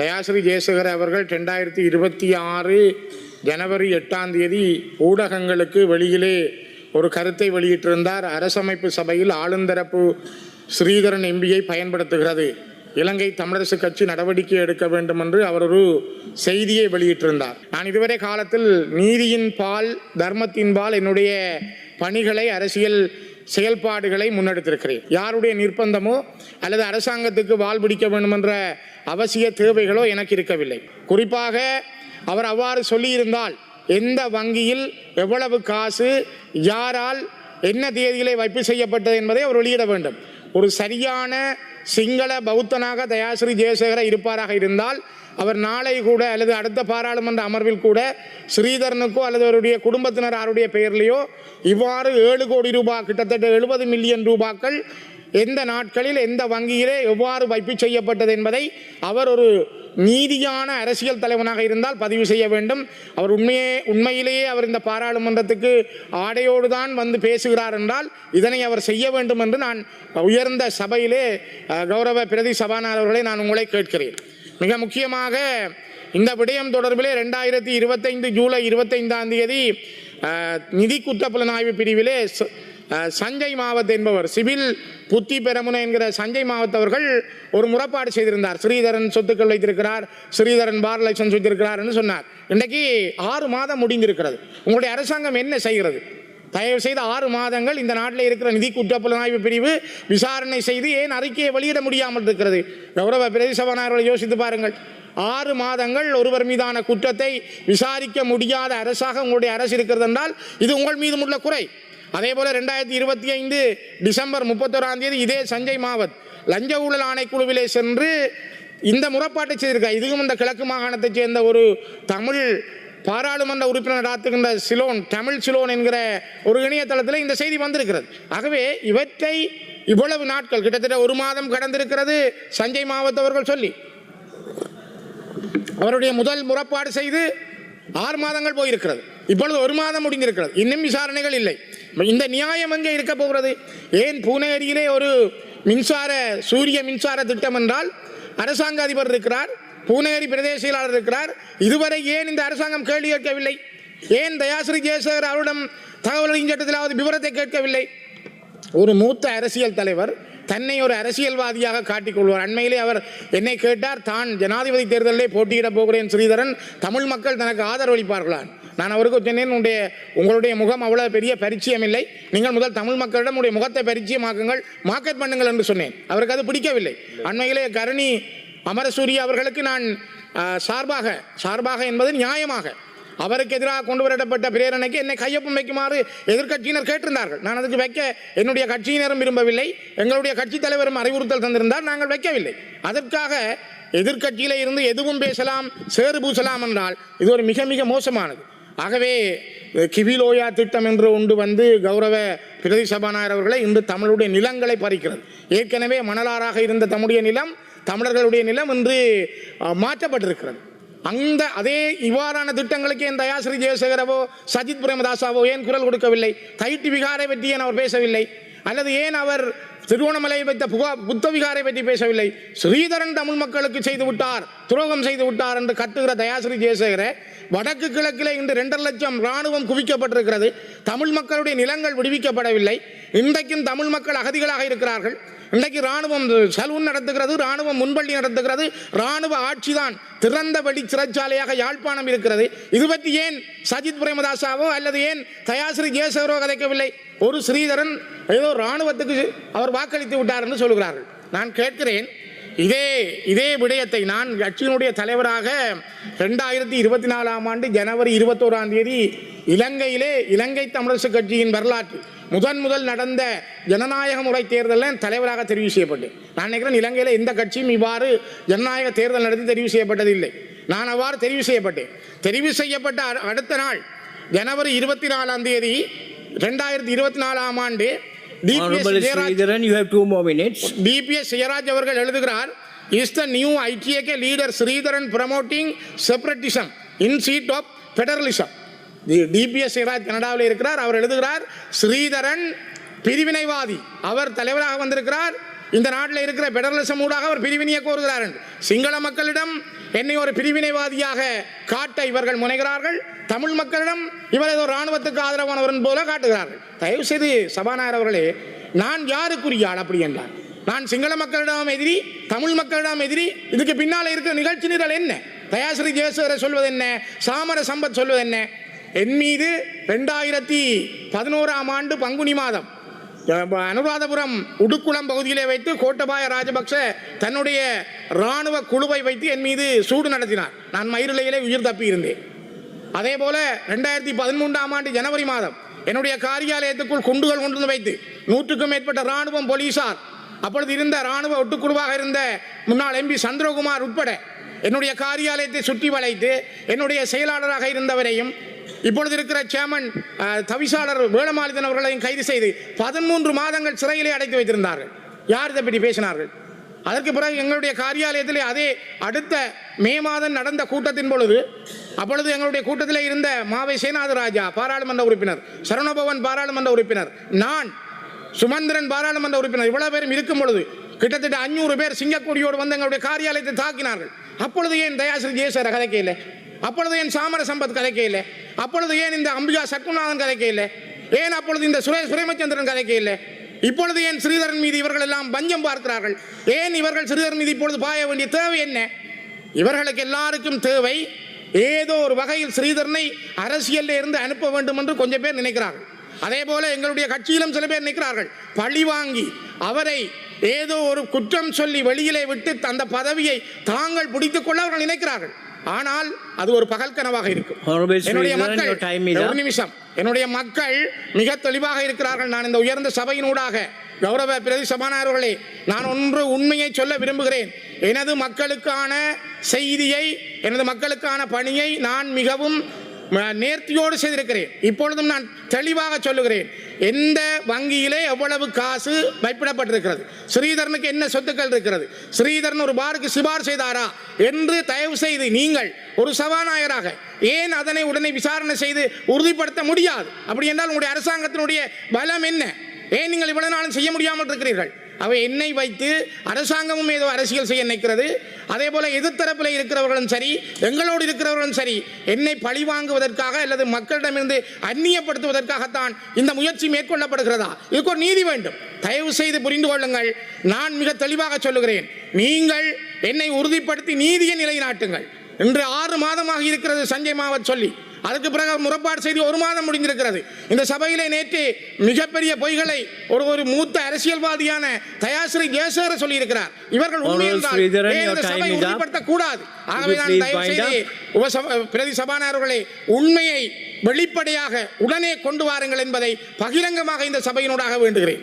தயாஸ்ரீ ஜெயசேகர் அவர்கள் ரெண்டாயிரத்தி இருபத்தி ஆறு ஜனவரி எட்டாம் தேதி ஊடகங்களுக்கு வெளியிலே ஒரு கருத்தை வெளியிட்டிருந்தார். அரசமைப்பு சபையில் ஆளுந்தரப்பு ஸ்ரீதரன் எம்பியை பயன்படுத்துகிறது. இலங்கை தமிழரசு கட்சி நடவடிக்கை எடுக்க வேண்டும் என்று அவர் ஒரு செய்தியை வெளியிட்டிருந்தார். நான் இதுவரை காலத்தில் நீதியின் பால் தர்மத்தின் பால் என்னுடைய பணிகளை அரசியல் செயல்பாடுகளை முன்னெடுத்திருக்கிறேன். யாருடைய நிர்பந்தமோ அல்லது அரசாங்கத்துக்கு வால் பிடிக்க வேண்டும் என்ற அவசிய தேவைகளோ எனக்கு இருக்கவில்லை. குறிப்பாக அவர் அவ்வாறு சொல்லியிருந்தால் எந்த வங்கியில் எவ்வளவு காசு யாரால் என்ன தேதியிலே வைப்பு செய்யப்பட்டது என்பதை அவர் வெளியிட வேண்டும். ஒரு சரியான சிங்கள பௌத்தனாக தயாஸ்ரீ ஜெயசேகர இருப்பாராக இருந்தால் அவர் நாளை கூட அல்லது அடுத்த பாராளுமன்ற அமர்வில் கூட ஸ்ரீதரனுக்கோ அல்லது அவருடைய குடும்பத்தினர் அவருடைய பெயர்லேயோ இவ்வாறு ஏழு கோடி ரூபாய் கிட்டத்தட்ட எழுபது மில்லியன் ரூபாக்கள் எந்த நாட்களில் எந்த வங்கியிலே எவ்வாறு வைப்பு செய்யப்பட்டது என்பதை அவர் ஒரு நீதியான அரசியல் தலைவனாக இருந்தால் பதிவு செய்ய வேண்டும். அவர் உண்மையே உண்மையிலேயே அவர் இந்த பாராளுமன்றத்துக்கு ஆடையோடு தான் வந்து பேசுகிறார் என்றால் இதனை அவர் செய்ய வேண்டும் என்று நான் உயர்ந்த சபையிலே கௌரவ பிரதி சபாநாயகர் நான் உங்களை கேட்கிறேன். மிக முக்கியமாக இந்த விடயம் தொடர்பிலே ரெண்டாயிரத்தி இருபத்தைந்து ஜூலை இருபத்தைந்தாம் தேதி நிதி நிதி குற்றப்புலனாய்வு பிரிவிலே சஞ்சய் மாவத் என்பவர் சிவில் புத்தி பெரமுனை என்கிற சஞ்சய் மாவத் அவர்கள் ஒரு முறைப்பாடு செய்திருந்தார். ஸ்ரீதரன் சொத்துக்கள் வைத்திருக்கிறார் ஸ்ரீதரன் பார் லைசன்ஸ் வைத்திருக்கிறார் என்று சொன்னார். இன்றைக்கு ஆறு மாதம் முடிந்திருக்கிறது. உங்களுடைய அரசாங்கம் என்ன செய்கிறது? தயவு செய்து ஆறு மாதங்கள் இந்த நாட்டில் இருக்கிற நிதி குற்றப்புலனாய்வு பிரிவு விசாரணை செய்து ஏன் அறிக்கையை வெளியிட முடியாமல் இருக்கிறது? கௌரவ பிரதி சபாநாயகர்களை யோசித்து பாருங்கள். ஆறு மாதங்கள் ஒருவர் மீதான குற்றத்தை விசாரிக்க முடியாத அரசாக உங்களுடைய அரசு இருக்கிறது என்றால் இது உங்கள் மீது உள்ள குறை. அதே போல ரெண்டாயிரத்தி இருபத்தி ஐந்து டிசம்பர் முப்பத்தோராம் தேதி இதே சஞ்சய் மாவத் லஞ்ச ஊழல் ஆணைக்குழுவிலே சென்று இந்த முறைப்பாட்டை செய்திருக்கார். இதுவும் இந்த கிழக்கு மாகாணத்தைச் சேர்ந்த ஒரு தமிழ் பாராளுமன்ற உறுப்பினர் ஆத்துகின்ற சிலோன் தமிழ் சிலோன் என்கிற ஒரு இணையதளத்தில் இந்த செய்தி வந்திருக்கிறது. ஆகவே இவற்றை இவ்வளவு நாட்கள் கிட்டத்தட்ட ஒரு மாதம் கடந்திருக்கிறது சஞ்சய் மாவத் அவர்கள் சொல்லி. அவருடைய முதல் முறைப்பாடு செய்து ஆறு மாதங்கள் போயிருக்கிறது. இப்பொழுது ஒரு மாதம் முடிந்திருக்கிறது. இன்னும் விசாரணைகள் இல்லை. இந்த நியாயம் எங்கே இருக்க போகிறது? ஏன் பூனேரியிலே ஒரு மின்சார சூரிய மின்சார திட்டம் என்றால் அரசாங்க அதிபர் இருக்கிறார் பூனேரி பிரதேச செயலாளர் இருக்கிறார். இதுவரை ஏன் இந்த அரசாங்கம் கேள்வி கேட்கவில்லை? ஏன் தயாஸ்ரீ ஜெயசேகர் அவரிடம் தகவல் சட்டத்திலாவது விவரத்தை கேட்கவில்லை? ஒரு மூத்த அரசியல் தலைவர் தன்னை ஒரு அரசியல்வாதியாக காட்டிக்கொள்வார் அண்மையிலே அவர் என்னை கேட்டார் தான் ஜனாதிபதி தேர்தலிலே போட்டியிடப் போகிறேன் ஸ்ரீதரன். தமிழ் மக்கள் தனக்கு ஆதரவளிப்பார்களான். நான் அவருக்கு சொன்னேன் உங்களுடைய உங்களுடைய முகம் அவ்வளவு பெரிய பரிச்சயம் இல்லை நீங்கள் முதல் தமிழ் மக்களிடம் உடைய முகத்தை பரிச்சயமாக்குங்கள் மார்க்கெட் பண்ணுங்கள் என்று சொன்னேன். அவருக்கு அது பிடிக்கவில்லை. அண்மையிலே கருணி அமரசூரி அவர்களுக்கு நான் சார்பாக சார்பாக என்பது நியாயமாக. அவருக்கு எதிராக கொண்டு வரப்பட்ட பிரேரணைக்கு என்னை கையொப்பம் வைக்குமாறு எதிர்க்கட்சியினர் கேட்டிருந்தார்கள். நான் அதுக்கு வைக்க என்னுடைய கட்சியினரும் விரும்பவில்லை. எங்களுடைய கட்சித் தலைவரும் அறிவுறுத்தல் தந்திருந்தார் நாங்கள் வைக்கவில்லை. அதற்காக எதிர்க்கட்சியில இருந்து எதுவும் பேசலாம் சேறு பூசலாம் என்றால் இது ஒரு மிக மிக மோசமானது. ஆகவே கிவிலோயா திட்டம் என்று ஒன்று வந்து கௌரவ பிரதி சபாநாயகர் அவர்களை இன்று தமிழுடைய நிலங்களை பறிக்கிறது. ஏற்கனவே மணலாராக இருந்த தம்முடைய நிலம் தமிழர்களுடைய நிலம் இன்று மாற்றப்பட்டிருக்கிறது. அந்த அதே இவ்வாறான திட்டங்களுக்கு ஏன் தயாஸ்ரீ ஜெயசேகரவோ சஜித் பிரேமதாசாவோ ஏன் குரல் கொடுக்கவில்லை? தைட்டு விகாரை பற்றி ஏன் அவர் பேசவில்லை? அல்லது ஏன் அவர் திருவோணமலையை வைத்த புகா புத்த விகாரை பற்றி பேசவில்லை? ஸ்ரீதரன் தமிழ் மக்களுக்கு செய்து விட்டார் துரோகம் செய்து விட்டார் என்று கத்துகிற தயாஸ்ரீ ஜெயசேகர வடக்கு கிழக்கிலே இன்று ரெண்டரை லட்சம் ராணுவம் குவிக்கப்பட்டிருக்கிறது. தமிழ் மக்களுடைய நிலங்கள் விடுவிக்கப்படவில்லை. இன்றைக்கும் தமிழ் மக்கள் அகதிகளாக இருக்கிறார்கள். இன்றைக்கு ராணுவம் சலூன் நடத்துகிறது ராணுவம் முன்பள்ளி நடத்துகிறது. ராணுவ ஆட்சிதான் திறந்த வழி சிறைச்சாலையாக யாழ்ப்பாணம் இருக்கிறது. இது பற்றி ஏன் சஜித் பிரேமதாசாவோ அல்லது ஏன் தயாஸ்ரீ ஜெயசேகரோ கதைக்கவில்லை? ஒரு ஸ்ரீதரன் ஏதோ ராணுவத்துக்கு அவர் வாக்களித்து விட்டார் என்று சொல்கிறார்கள். நான் கேட்கிறேன் இதே இதே விடயத்தை நான் கட்சியினுடைய தலைவராக ரெண்டாயிரத்தி இருபத்தி நாலாம் ஆண்டு ஜனவரி இருபத்தோராம் தேதி இலங்கையிலே இலங்கை தமிழரசு கட்சியின் வரலாற்று முதன் முதல் நடந்த ஜனநாயக முறை தேர்தலில் தலைவராக தெரிவு செய்யப்பட்டேன். நான் நினைக்கிறேன் இலங்கையில் எந்த கட்சியும் இவ்வாறு ஜனநாயக தேர்தல் நடத்தி தெரிவு செய்யப்பட்டதில்லை. நான் அவ்வாறு தெரிவு செய்யப்பட்டேன். தெரிவு செய்யப்பட்ட அடுத்த நாள் ஜனவரி இருபத்தி நாலாம் தேதி ரெண்டாயிரத்தி இருபத்தி நாலாம் ஆண்டு Sridharan, you have two more minutes. TPS Jeyaraj அவர்கள் எழுதுகிறார் is the new ITAK leader Sritharan promoting separatism in seat of federalism TPS Jeyaraj கனடாவில் இருக்கிறார் அவர் எழுதுகிறார் ஸ்ரீதரன் பிரிவினைவாதி அவர் தலைவராக வந்திருக்கிறார் இந்த நாட்டில் இருக்கிற பெடரலிசம் ஊடாக அவர் பிரிவினையை கோருகிறார். சிங்கள மக்களிடம் என்னை ஒரு பிரிவினைவாதியாக காட்ட இவர்கள் முனைகிறார்கள். தமிழ் மக்களிடம் இவர் ஏதோ ராணுவத்துக்கு ஆதரவானவரன் போல காட்டுகிறார்கள். தயவு செய்து சபாநாயகர் அவர்களே நான் யாருக்குரிய ஆள் அப்படி என்றார். நான் சிங்கள மக்களிடம் எதிரி தமிழ் மக்களிடம் எதிரி இதுக்கு பின்னால் இருக்கிற நிகழ்ச்சி நிரல் என்ன? தயாசிரி ஜெயசேகர சொல்வது என்ன? சாமர சம்பத் சொல்வது என்ன? என் மீது ரெண்டாயிரத்தி பதினோராம் ஆண்டு பங்குனி மாதம் அனுராதபுரம் உடுக்குளம் பகுதியிலே வைத்து கோட்டபாய ராஜபக்ஷ தன்னுடைய இராணுவ குழுவை வைத்து என் மீது சூடு நடத்தினார். நான் மயிரிழையிலே உயிர் தப்பி இருந்தேன். அதே போல ரெண்டாயிரத்தி பதிமூன்றாம் ஆண்டு ஜனவரி மாதம் என்னுடைய காரியாலயத்துக்குள் குண்டுகள் கொண்டு வந்து வைத்து நூற்றுக்கும் மேற்பட்ட ராணுவம் போலீசார் அப்பொழுது இருந்த ராணுவ ஒட்டுக்குழுவாக இருந்த முன்னாள் எம்பி சந்திரகுமார் உட்பட என்னுடைய காரியாலயத்தை சுற்றி வளைத்து என்னுடைய செயலாளராக இருந்தவரையும் இப்பொழுது இருக்கிற சேமன் தவிசாளர் வேளமாளிதன் அவர்களையும் கைது செய்து பதிமூன்று மாதங்கள் சிறையிலே அடைத்து வைத்திருந்தார்கள். யார் இதை பற்றி பேசினார்கள்? அதற்கு பிறகு எங்களுடைய காரியாலயத்தில் அதே அடுத்த மே மாதம் நடந்த கூட்டத்தின் பொழுது அப்பொழுது எங்களுடைய கூட்டத்தில் இருந்த மாவை சேனாத ராஜா பாராளுமன்ற உறுப்பினர் சரணபவன் பாராளுமன்ற உறுப்பினர் நான் சுமந்திரன் பாராளுமன்ற உறுப்பினர் இவ்வளவு பேரும் இருக்கும் பொழுது கிட்டத்தட்ட அஞ்சூறு பேர் சிங்கக்கொடியோடு வந்து எங்களுடைய காரியாலயத்தை தாக்கினார்கள். அப்பொழுது ஏன் தயாசிரி ஜெயசர கதைக்கையில் அப்பொழுது ஏன் சாமர சம்பத் கதைக்கையில் அப்பொழுது ஏன் இந்த அம்பிகா சக்குநாதன் கதைக்கையில் ஏன் அப்பொழுது இந்த சுரேஷ் பிரேமச்சந்திரன் கதைக்கையில் இப்பொழுது ஏன் ஸ்ரீதரன் மீது இவர்கள் எல்லாம் பஞ்சம் பார்க்கிறார்கள்? ஏன் இவர்கள் ஸ்ரீதரன் மீது இப்பொழுது பாய வேண்டிய தேவை என்ன? இவர்களுக்கு எல்லாருக்கும் தேவை ஏதோ ஒரு வகையில் ஸ்ரீதரனை அரசியலில் இருந்து அனுப்ப வேண்டும் என்று கொஞ்சம் பேர் நினைக்கிறார்கள். அதே போல எங்களுடைய கட்சியிலும் சில பேர் நிற்கிறார்கள். பழி வாங்கி அவரை ஏதோ ஒரு குற்றம் சொல்லி வெளியிலே விட்டு அந்த பதவியை தாங்கள் பிடித்துக் கொள்ள அவர்கள் நினைக்கிறார்கள். ஆனால் அது ஒரு பகல் கனவாக இருக்கும். என்னுடைய மக்கள் ஒரு. நிமிஷம். என்னுடைய மக்கள் மிக தெளிவாக இருக்கிறார்கள். நான் இந்த உயர்ந்த சபையினூடாக கௌரவ பிரதி சபாநாயகர்களே நான் ஒன்று உண்மையை சொல்ல விரும்புகிறேன். எனது மக்களுக்கான செய்தியை எனது மக்களுக்கான பணியை நான் மிகவும் நேர்த்தியோடு செய்திருக்கிறேன். இப்பொழுதும் நான் தெளிவாக சொல்லுகிறேன். எந்த வங்கியிலே எவ்வளவு காசு வைப்பிடப்பட்டிருக்கிறது? ஸ்ரீதரனுக்கு என்ன சொத்துக்கள் இருக்கிறது? ஸ்ரீதரன் ஒரு பாருக்கு சிபார் செய்தாரா? என்று தயவு செய்து நீங்கள் ஒரு சபாநாயகராக ஏன் அதனை உடனே விசாரணை செய்து உறுதிப்படுத்த முடியாது? அப்படி என்றால் உங்களுடைய அரசாங்கத்தினுடைய பலம் என்ன? ஏன் நீங்கள் இவ்வளவு நாளும் செய்ய முடியாமல் இருக்கிறீர்கள்? அவை என்னை வைத்து அரசாங்கமும் ஏதோ அரசியல் செய்ய நினைக்கிறது. அதே போல எதிர்த்தரப்பில் இருக்கிறவர்களும் சரி எங்களோடு இருக்கிறவர்களும் சரி என்னை பழி வாங்குவதற்காக அல்லது மக்களிடமிருந்து அந்நியப்படுத்துவதற்காகத்தான் இந்த முயற்சி மேற்கொள்ளப்படுகிறதா? இதுக்கு ஒரு நீதி வேண்டும். தயவு செய்து புரிந்து கொள்ளுங்கள். நான் மிக தெளிவாக சொல்லுகிறேன். நீங்கள் என்னை உறுதிப்படுத்தி நீதியை நிலைநாட்டுங்கள். இன்று ஆறு மாதமாக இருக்கிறது சஞ்சய் மாவத் சொல்லி. அதுக்கு பிறகு முறைப்பாடு செய்து ஒரு மாதம் முடிந்திருக்கிறது. இந்த சபையிலே நேற்று மிகப்பெரிய பொய்களை ஒரு ஒரு மூத்த அரசியல்வாதியான தயாசிரி ஜெயசேகர சொல்லியிருக்கிறார். இவர்கள் உண்மை Honorable என்றால் Sridharan, ஏன் your இந்த time சபை is up. உறுதிப்படுத்தக் கூடாது ஆகவே நான் தயவு செய்து பிரதி சபாநாயகர்களே உண்மையை வெளிப்படையாக உடனே கொண்டு வாருங்கள் என்பதை பகிரங்கமாக இந்த சபையினூடாக வேண்டுகிறேன்.